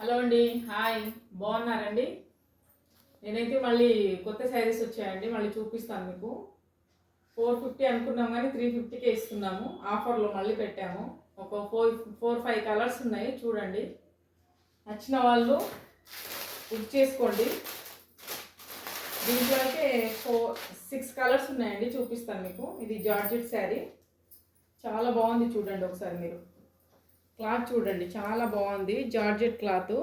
Hello అండి hi. బాగున్నారండి? నేనైతే మళ్ళీ కొత్త శారీస్ వచ్చాయండి మళ్ళీ చూపిస్తాను మీకు. ఫోర్ ఫిఫ్టీ అనుకున్నాం కానీ త్రీ ఫిఫ్టీకే ఇస్తున్నాము. ఆఫర్లో మళ్ళీ పెట్టాము. ఒక ఫోర్ ఫోర్ ఫైవ్ కలర్స్ ఉన్నాయి చూడండి. నచ్చిన వాళ్ళు బుక్ చేసుకోండి. దీంట్లో అయితే ఫోర్ సిక్స్ కలర్స్ ఉన్నాయండి చూపిస్తాను మీకు. ఇది జార్జెట్ శారీ. చాలా బాగుంది చూడండి ఒకసారి మీరు. క్లాత్ చూడండి చాలా బాగుంది. జార్జెట్ క్లాత్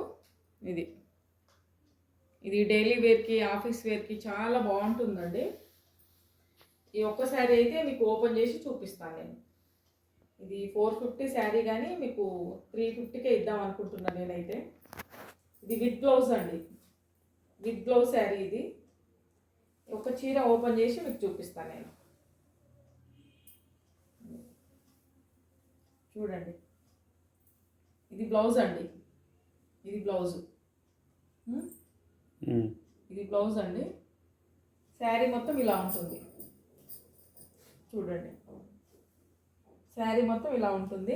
ఇది. ఇది డైలీ వేర్కి ఆఫీస్ వేర్కి చాలా బాగుంటుందండి. ఈ ఒక్క శారీ అయితే మీకు ఓపెన్ చేసి చూపిస్తాను నేను. ఇది ఫోర్ ఫిఫ్టీ శారీ కానీ మీకు త్రీ ఫిఫ్టీకే ఇద్దాం అనుకుంటున్నాను నేనైతే. ఇది విత్ బ్లౌజ్ అండి. విత్ బ్లౌజ్ శారీ ఇది. ఒక చీర ఓపెన్ చేసి మీకు చూపిస్తాను నేను. చూడండి. ఇది బ్లౌజ్ అండి. ఇది బ్లౌజ్. ఇది బ్లౌజ్ అండి. శారీ మొత్తం ఇలా ఉంటుంది. చూడండి. శారీ మొత్తం ఇలా ఉంటుంది.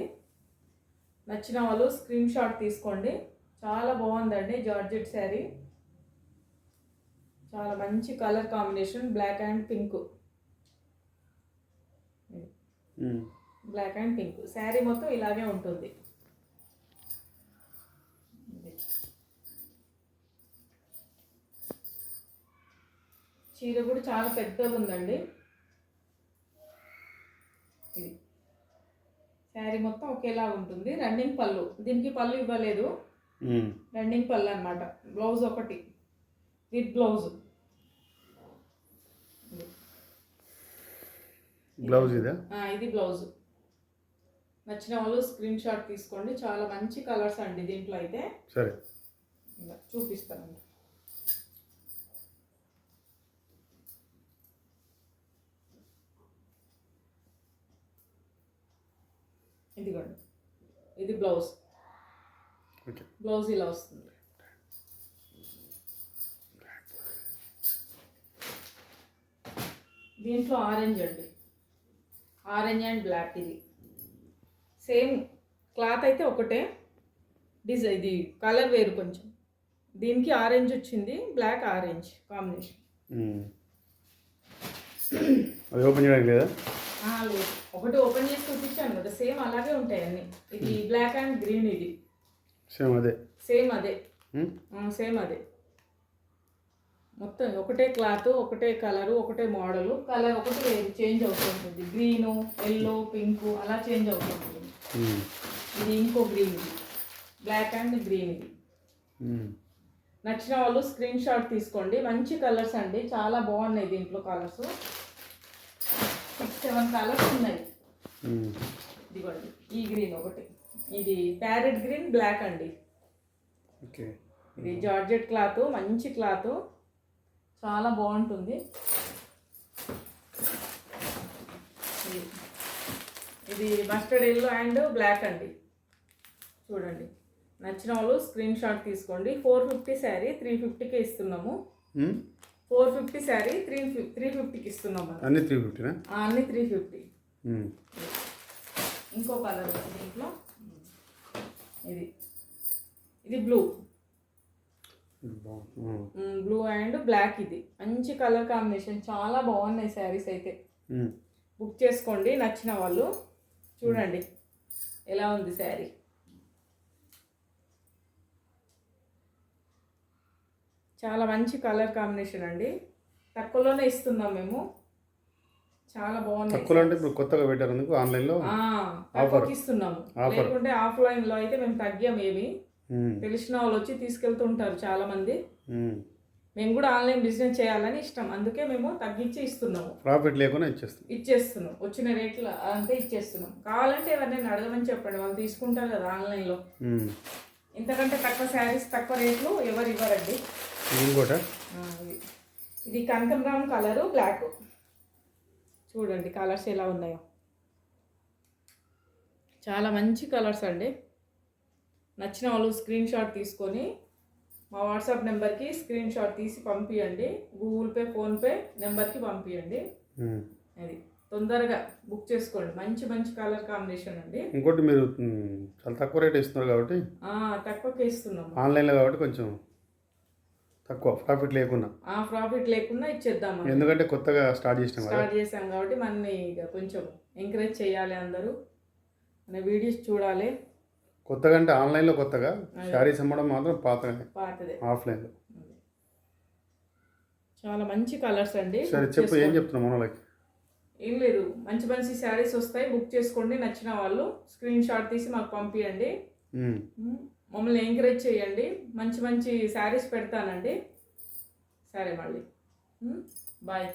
నచ్చిన వాళ్ళు స్క్రీన్ షాట్ తీసుకోండి. చాలా బాగుందండి జార్జెట్ శారీ. చాలా మంచి colour combination black and pink. Black and pink. Sari మొత్తం ఇలాగే ఉంటుంది. చీర కూడా చాలా పెద్దగా ఉందండి. ఇది. శారీ మొత్తం ఒకేలా ఉంటుంది. రన్నింగ్ పళ్ళు. దీనికి పళ్ళు ఇవ్వలేదు. రన్నింగ్ పళ్ళు అనమాట బ్లౌజ్ ఒకటి. With blouse. బ్లౌజ్ ఇదా? బ్లౌజ్. నచ్చిన వాళ్ళు స్క్రీన్ షాట్ తీసుకోండి. చాలా మంచి కలర్స్ అండి దీంట్లో అయితే. సరే. ఇలా ఇదిగోండి. ఇది బ్లౌజ్. బ్లౌజ్ ఇలా వస్తుంది. దీంట్లో ఆరెంజ్ అండి. ఆరెంజ్ అండ్ బ్లాక్ ఇది. సేమ్ క్లాత్ అయితే ఒకటే. డిజైన్ ఇది కలర్ వేరు కొంచెం. దీనికి ఆరెంజ్ వచ్చింది బ్లాక్ ఆరెంజ్ కాంబినేషన్. అది ఓపెన్ చేయడానికి లేదా? లేదు. ఒకటి ఓపెన్ చేసి చూపించాను కదా సేమ్ అలాగే ఉంటాయి అన్ని. ఇది బ్లాక్ అండ్ గ్రీన్ ఇది. సేమ్ అదే. సేమ్ అదే. సేమ్ అదే. మొత్తం ఒకటే క్లాత్ ఒకటే కలరు ఒకటే మోడలు కలర్ ఒకటి చేంజ్ అవుతుంటుంది. గ్రీను ఎల్లో పింక్ అలా చేంజ్ అవుతుంటుంది. ఇది ఇంకో గ్రీన్ ఇది. బ్లాక్ అండ్ గ్రీన్ ఇది. నచ్చిన వాళ్ళు స్క్రీన్ షాట్ తీసుకోండి. మంచి కలర్స్ అండి. చాలా బాగున్నాయి దీంట్లో కలర్స్ సెవెన్ కలర్స్ ఉన్నాయి. ఇదిగోండి ఈ గ్రీన్ ఒకటి. ఇది ప్యారెట్ గ్రీన్ బ్లాక్ అండి. ఓకే. ఇది జార్జెట్ క్లాత్ మంచి క్లాత్. చాలా బాగుంటుంది. ఇది- మస్టర్డ్ ఎల్లో అండ్ బ్లాక్ అండి. చూడండి. నచ్చిన వాళ్ళు స్క్రీన్ షాట్ తీసుకోండి ఫోర్ ఫిఫ్టీ శారీ త్రీ ఫిఫ్టీకి ఇస్తున్నాము. Four fifty sari three three ఫిఫ్టీకి ఇస్తున్నాము మనం. అన్ని త్రీ ఫిఫ్టీనా? ఆ, అన్ని త్రీ ఫిఫ్టీ. ఇంకో కలర్ దీంట్లో. ఇది. ఇది బ్లూ. బ్లూ అండ్ బ్లాక్ ఇది. మంచి కలర్ కాంబినేషన్. చాలా బాగున్నాయి శారీస్ అయితే. బుక్ చేసుకోండి నచ్చిన వాళ్ళు. చూడండి. ఎలా ఉంది శారీ? చాలా మంచి కలర్ కాంబినేషన్ అండి. తక్కువలోనే ఇస్తున్నాం మేము. చాలా బాగున్నాయి తక్కువలో అంటే ఇప్పుడు కొత్తగా పెట్టారు అందుకు ఆన్లైన్లో ఆ, తక్కువకి ఇస్తున్నాము. లేకుంటే ఆఫ్లైన్లో అయితే మేము తగ్గాం ఏమి. తెలిసిన వాళ్ళు వచ్చి తీసుకెళ్తుంటారు చాలా మంది. మేము. కూడా ఆన్లైన్ బిజినెస్ చేయాలని ఇష్టం. అందుకే మేము తగ్గించి ఇస్తున్నాము. ప్రాఫిట్ లేకుండా ఇచ్చేస్తాం ఇచ్చేస్తున్నాం. వచ్చిన రేట్లు అంతే ఇచ్చేస్తున్నాం. కావాలంటే ఎవరినైనా అడగమని చెప్పండి. వాళ్ళు తీసుకుంటారు కదా ఆన్లైన్లో. ఇంతకంటే తక్కువ శారీస్ తక్కువ రేట్లు ఎవరు ఇవ్వరండి? ఇది. కనకంబరం కలరు బ్లాక్. చూడండి కలర్స్ ఎలా ఉన్నాయో. చాలా మంచి కలర్స్ అండి. నచ్చిన వాళ్ళు స్క్రీన్ షాట్ తీసుకొని మా వాట్సాప్ నెంబర్కి స్క్రీన్ షాట్ తీసి పంపించండి గూగుల్ పే ఫోన్పే నెంబర్కి పంపించండి. అది. తొందరగా బుక్ చేసుకోండి. మంచి మంచి కలర్ కాంబినేషన్ అండి. ఇంకోటి మీరు చాలా తక్కువ రేట్ ఇస్తున్నారు కాబట్టి తక్కువకే ఇస్తున్నాము ఆన్లైన్లో కాబట్టి కొంచెం తక్కువ ప్రాఫిట్ లేకుండా ఆ ప్రాఫిట్ లేకుండా ఇచ్చేద్దాం ఎందుకంటే కొత్తగా స్టార్ట్ కదా. స్టార్ట్ చేసాం కాబట్టి మనని ఇక కొంచెం ఎంకరేజ్ చేయాలి అందరూ. మన వీడియోస్ చూడాలి. కొత్తగా అంటే ఆన్లైన్లో కొత్తగా శారీస్ అమ్మడం మాత్రం పాతదే. ఆఫ్లైన్లో. చాలా మంచి కలర్స్ అండి. సరే చెప్పు ఏం చేసుకోండి. చెప్తున్నావు మనోళ్ళకి ఏం లేదు. మంచి మంచి శారీస్ వస్తాయి. బుక్ చేసుకోండి. నచ్చిన వాళ్ళు స్క్రీన్ షాట్ తీసి మాకు పంపించండి మమ్మల్ని ఎంకరేజ్ చేయండి. మంచి మంచి శారీస్ పెడతానండి. సరే మళ్ళీ. బాయ్.